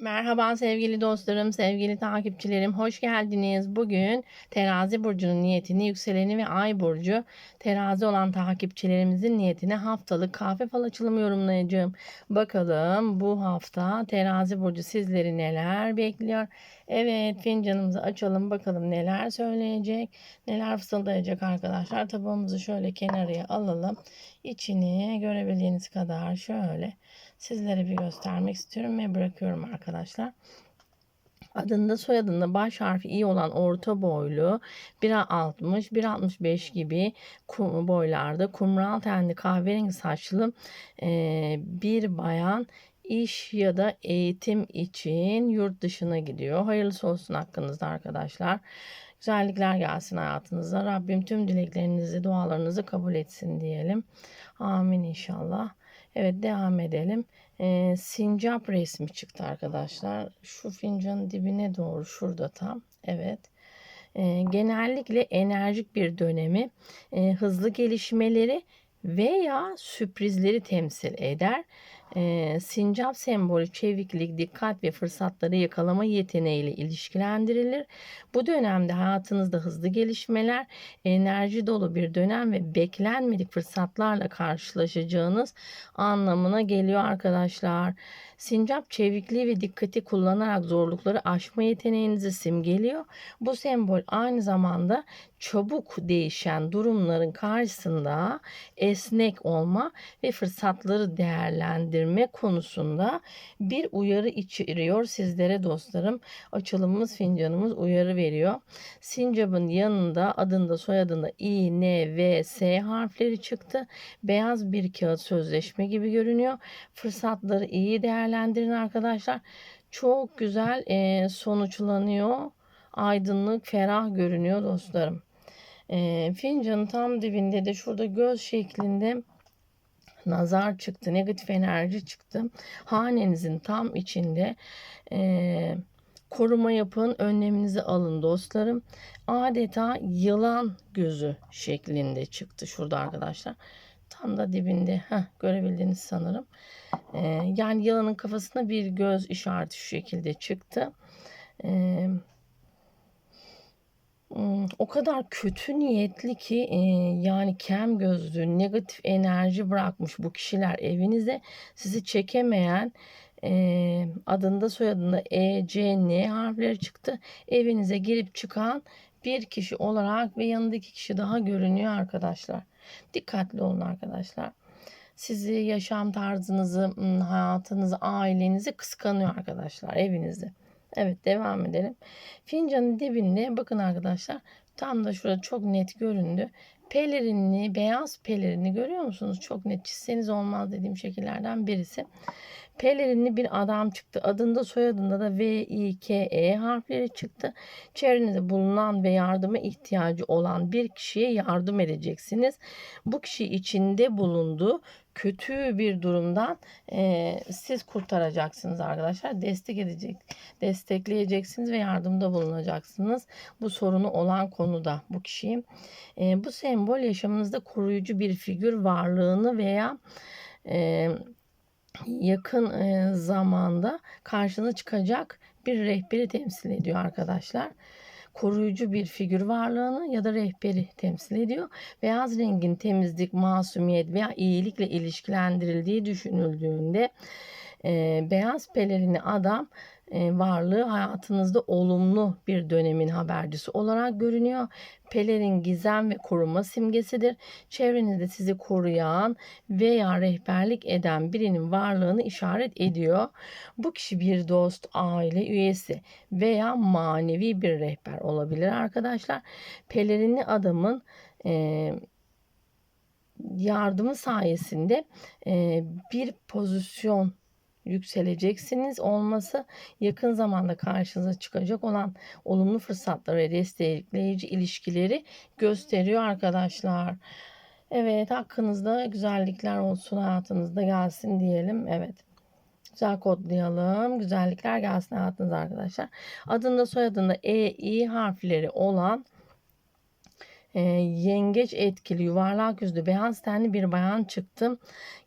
Merhaba sevgili dostlarım, sevgili takipçilerim. Hoş geldiniz. Bugün terazi burcunun niyetini, yükseleni ve ay burcu terazi olan takipçilerimizin niyetine haftalık kahve fal açılımı yorumlayacağım. Bakalım bu hafta terazi burcu sizleri neler bekliyor? Evet fincanımızı açalım bakalım neler söyleyecek, neler fısıldayacak arkadaşlar. Tabağımızı şöyle kenarıya alalım. İçini görebildiğiniz kadar şöyle sizlere bir göstermek istiyorum ve bırakıyorum arkadaşlar. Adında soyadında baş harfi iyi olan orta boylu 1.60 1.65 gibi boylarda kumral tenli kahverengi saçlı bir bayan iş ya da eğitim için yurt dışına gidiyor. Hayırlısı olsun hakkınızda arkadaşlar. Güzellikler gelsin hayatınıza. Rabbim tüm dileklerinizi, dualarınızı kabul etsin diyelim. Amin inşallah. Evet devam edelim. Ee, sincap resmi çıktı arkadaşlar. Şu fincanın dibine doğru şurada tam. Evet. Ee, genellikle enerjik bir dönemi, e, hızlı gelişmeleri veya sürprizleri temsil eder. E, sincap sembolü çeviklik, dikkat ve fırsatları yakalama yeteneğiyle ilişkilendirilir. Bu dönemde hayatınızda hızlı gelişmeler, enerji dolu bir dönem ve beklenmedik fırsatlarla karşılaşacağınız anlamına geliyor arkadaşlar. Sincap çevikliği ve dikkati kullanarak zorlukları aşma yeteneğinizi simgeliyor. Bu sembol aynı zamanda çabuk değişen durumların karşısında esnek olma ve fırsatları değerlendirme konusunda bir uyarı içeriyor sizlere dostlarım. Açılımımız fincanımız uyarı veriyor. Sincap'ın yanında adında soyadında İ, N, V, S harfleri çıktı. Beyaz bir kağıt sözleşme gibi görünüyor. Fırsatları iyi değerlendirin arkadaşlar. Çok güzel e, sonuçlanıyor. Aydınlık, ferah görünüyor dostlarım. E, fincanın tam dibinde de şurada göz şeklinde nazar çıktı, negatif enerji çıktı. Hanenizin tam içinde e, koruma yapın, önleminizi alın dostlarım. Adeta yılan gözü şeklinde çıktı şurada arkadaşlar. Tam da dibinde heh, görebildiğiniz sanırım. E, yani yılanın kafasına bir göz işareti şu şekilde çıktı. Eee o kadar kötü niyetli ki yani kem gözlü, negatif enerji bırakmış bu kişiler evinize sizi çekemeyen adında soyadında E, C, N harfleri çıktı. Evinize girip çıkan bir kişi olarak ve yanındaki kişi daha görünüyor arkadaşlar. Dikkatli olun arkadaşlar. Sizi, yaşam tarzınızı, hayatınızı, ailenizi kıskanıyor arkadaşlar evinizi. Evet devam edelim. Fincanın dibinde bakın arkadaşlar tam da şurada çok net göründü. Pelerinli, beyaz pelerini görüyor musunuz? Çok net çizseniz olmaz dediğim şekillerden birisi. Pelerinli bir adam çıktı. Adında soyadında da V, I, K, E harfleri çıktı. Çevrenizde bulunan ve yardıma ihtiyacı olan bir kişiye yardım edeceksiniz. Bu kişi içinde bulunduğu kötü bir durumdan e, siz kurtaracaksınız arkadaşlar. Destek edecek, destekleyeceksiniz ve yardımda bulunacaksınız. Bu sorunu olan konuda bu kişiyi. E, bu sembol yaşamınızda koruyucu bir figür varlığını veya e, yakın zamanda karşınıza çıkacak bir rehberi temsil ediyor arkadaşlar koruyucu bir figür varlığını ya da rehberi temsil ediyor. Beyaz rengin temizlik, masumiyet veya iyilikle ilişkilendirildiği düşünüldüğünde beyaz pelerini adam varlığı hayatınızda olumlu bir dönemin habercisi olarak görünüyor. Pelerin gizem ve koruma simgesidir. Çevrenizde sizi koruyan veya rehberlik eden birinin varlığını işaret ediyor. Bu kişi bir dost, aile üyesi veya manevi bir rehber olabilir arkadaşlar. Pelerinli adamın e, yardımı sayesinde e, bir pozisyon yükseleceksiniz olması yakın zamanda karşınıza çıkacak olan olumlu fırsatları ve destekleyici ilişkileri gösteriyor arkadaşlar. Evet hakkınızda güzellikler olsun hayatınızda gelsin diyelim. Evet. Güzel kodlayalım. Güzellikler gelsin hayatınıza arkadaşlar. Adında soyadında E, I harfleri olan e, yengeç etkili yuvarlak yüzlü beyaz tenli bir bayan çıktı.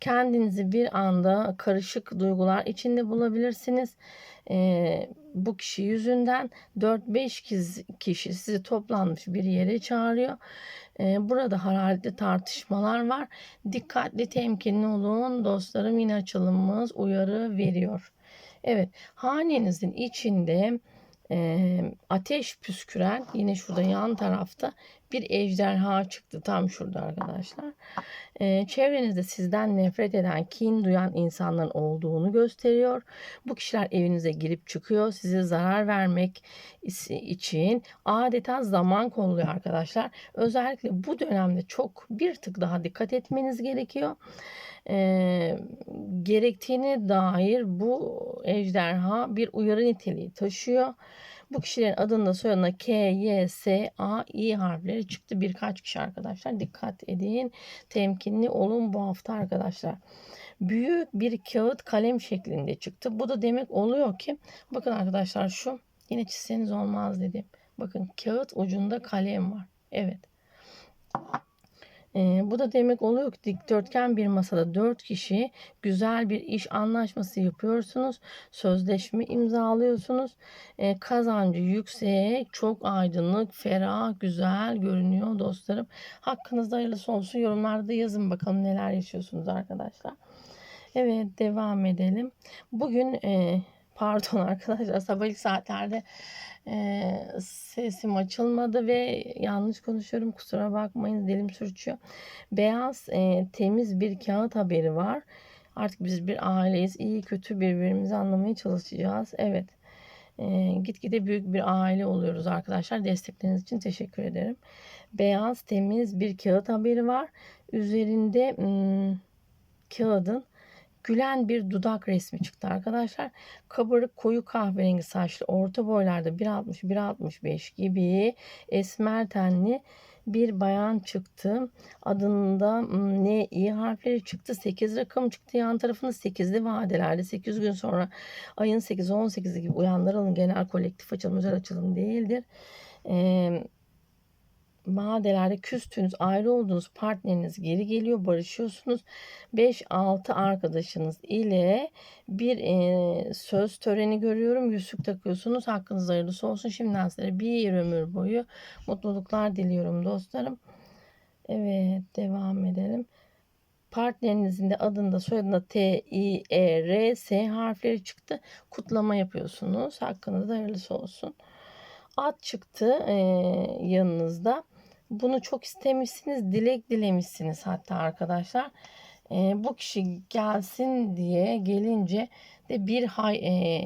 Kendinizi bir anda karışık duygular içinde bulabilirsiniz. E, bu kişi yüzünden 4-5 kişi sizi toplanmış bir yere çağırıyor. E, burada hararetli tartışmalar var. Dikkatli temkinli olun dostlarım yine açılımımız uyarı veriyor. Evet hanenizin içinde e, ateş püsküren yine şurada yan tarafta bir ejderha çıktı tam şurada arkadaşlar. E, çevrenizde sizden nefret eden, kin duyan insanların olduğunu gösteriyor. Bu kişiler evinize girip çıkıyor. Size zarar vermek için adeta zaman kolluyor arkadaşlar. Özellikle bu dönemde çok bir tık daha dikkat etmeniz gerekiyor. E, gerektiğine dair bu ejderha bir uyarı niteliği taşıyor. Bu kişilerin adında soyadına K, Y, S, A, I harfleri çıktı. Birkaç kişi arkadaşlar. Dikkat edin. Temkinli olun bu hafta arkadaşlar. Büyük bir kağıt kalem şeklinde çıktı. Bu da demek oluyor ki bakın arkadaşlar şu yine çizseniz olmaz dedim. Bakın kağıt ucunda kalem var. Evet. E, bu da demek oluyor ki dikdörtgen bir masada dört kişi güzel bir iş anlaşması yapıyorsunuz. Sözleşme imzalıyorsunuz. E, kazancı yüksek, çok aydınlık, ferah, güzel görünüyor dostlarım. Hakkınızda hayırlısı olsun. Yorumlarda yazın bakalım neler yaşıyorsunuz arkadaşlar. Evet devam edelim. Bugün e, pardon arkadaşlar sabah ilk saatlerde sesim açılmadı ve yanlış konuşuyorum kusura bakmayın dilim sürçüyor. Beyaz e, temiz bir kağıt haberi var. Artık biz bir aileyiz. İyi kötü birbirimizi anlamaya çalışacağız. Evet. E, gitgide büyük bir aile oluyoruz arkadaşlar. Destekleriniz için teşekkür ederim. Beyaz temiz bir kağıt haberi var. Üzerinde hmm, kağıdın gülen bir dudak resmi çıktı arkadaşlar. Kabarık koyu kahverengi saçlı orta boylarda 1.60-1.65 gibi esmer tenli bir bayan çıktı. Adında ne iyi harfleri çıktı. 8 rakam çıktı. Yan tarafında 8'li vadelerde 8 gün sonra ayın 8-18'i gibi uyanlar alın. Genel kolektif açılım özel açılım değildir. Eee madelerde küstüğünüz, ayrı olduğunuz partneriniz geri geliyor, barışıyorsunuz. 5-6 arkadaşınız ile bir e, söz töreni görüyorum. Yüzük takıyorsunuz. Hakkınız hayırlısı olsun. Şimdiden size bir ömür boyu mutluluklar diliyorum dostlarım. Evet devam edelim. Partnerinizin de adında soyadında T, I, E, R, S harfleri çıktı. Kutlama yapıyorsunuz. Hakkınızda hayırlısı olsun. At çıktı e, yanınızda. Bunu çok istemişsiniz, dilek dilemişsiniz hatta arkadaşlar. E, bu kişi gelsin diye gelince de bir hay e,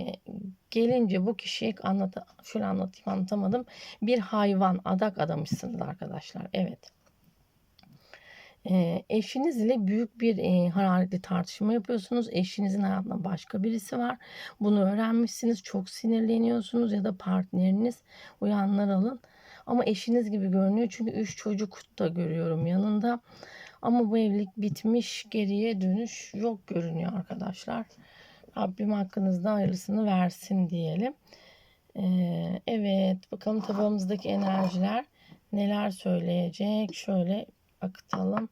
gelince bu kişiye anlat şöyle anlatayım anlatamadım. Bir hayvan adak adamışsınız arkadaşlar. Evet. E, eşiniz ile büyük bir e, hararetli tartışma yapıyorsunuz. Eşinizin hayatında başka birisi var. Bunu öğrenmişsiniz. Çok sinirleniyorsunuz ya da partneriniz uyanlar alın ama eşiniz gibi görünüyor. Çünkü üç çocuk da görüyorum yanında. Ama bu evlilik bitmiş. Geriye dönüş yok görünüyor arkadaşlar. Rabbim hakkınızda hayırlısını versin diyelim. Ee, evet bakalım tabağımızdaki enerjiler neler söyleyecek. Şöyle akıtalım.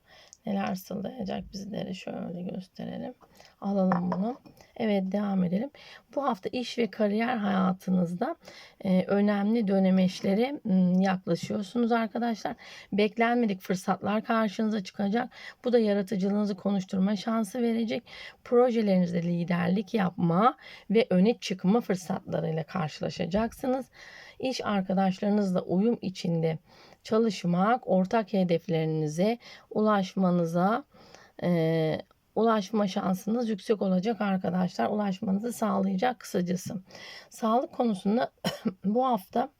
Neler sıllayacak bizlere şöyle gösterelim. Alalım bunu. Evet devam edelim. Bu hafta iş ve kariyer hayatınızda e, önemli dönemeçlere yaklaşıyorsunuz arkadaşlar. Beklenmedik fırsatlar karşınıza çıkacak. Bu da yaratıcılığınızı konuşturma şansı verecek. Projelerinizde liderlik yapma ve öne çıkma fırsatlarıyla karşılaşacaksınız. İş arkadaşlarınızla uyum içinde çalışmak, ortak hedeflerinize ulaşmanıza e, ulaşma şansınız yüksek olacak arkadaşlar. Ulaşmanızı sağlayacak kısacası. Sağlık konusunda bu hafta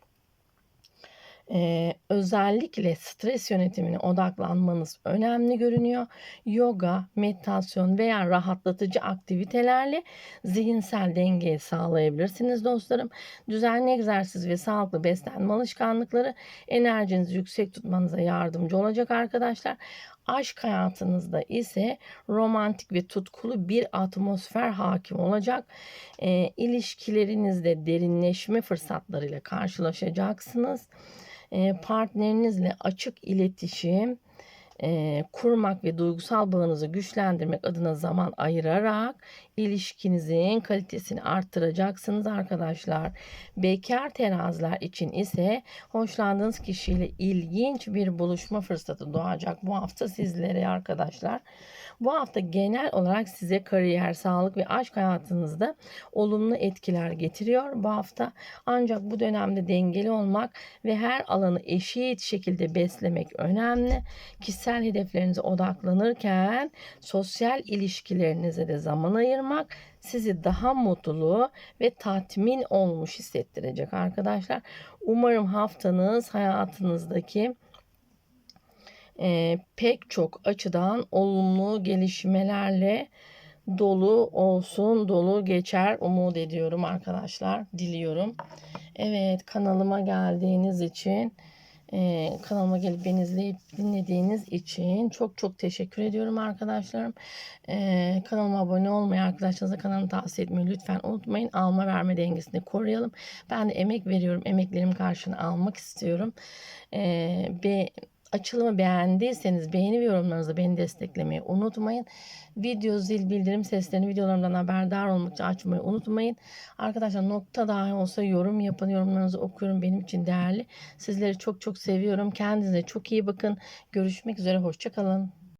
ee, özellikle stres yönetimine odaklanmanız önemli görünüyor. Yoga, meditasyon veya rahatlatıcı aktivitelerle zihinsel dengeyi sağlayabilirsiniz dostlarım. Düzenli egzersiz ve sağlıklı beslenme alışkanlıkları enerjinizi yüksek tutmanıza yardımcı olacak arkadaşlar. Aşk hayatınızda ise romantik ve tutkulu bir atmosfer hakim olacak. E, ilişkilerinizde derinleşme fırsatlarıyla karşılaşacaksınız. e, partnerinizle açık iletişim kurmak ve duygusal bağınızı güçlendirmek adına zaman ayırarak ilişkinizin kalitesini arttıracaksınız arkadaşlar. Bekar teraziler için ise hoşlandığınız kişiyle ilginç bir buluşma fırsatı doğacak bu hafta sizlere arkadaşlar. Bu hafta genel olarak size kariyer, sağlık ve aşk hayatınızda olumlu etkiler getiriyor bu hafta. Ancak bu dönemde dengeli olmak ve her alanı eşit şekilde beslemek önemli. Kişisel hedeflerinize odaklanırken sosyal ilişkilerinize de zaman ayırmak sizi daha mutlu ve tatmin olmuş hissettirecek arkadaşlar. Umarım haftanız hayatınızdaki e, pek çok açıdan olumlu gelişmelerle dolu olsun, dolu geçer umut ediyorum arkadaşlar. Diliyorum. Evet kanalıma geldiğiniz için e, kanalıma gelip beni izleyip dinlediğiniz için çok çok teşekkür ediyorum arkadaşlarım. E, kanalıma abone olmayı arkadaşlarınıza kanalımı tavsiye etmeyi lütfen unutmayın. Alma verme dengesini koruyalım. Ben de emek veriyorum. Emeklerim karşılığını almak istiyorum. E, be, açılımı beğendiyseniz beğeni ve yorumlarınızı beni desteklemeyi unutmayın. Video zil bildirim seslerini videolarımdan haberdar olmak için açmayı unutmayın. Arkadaşlar nokta dahi olsa yorum yapın. Yorumlarınızı okuyorum. Benim için değerli. Sizleri çok çok seviyorum. Kendinize çok iyi bakın. Görüşmek üzere. Hoşçakalın.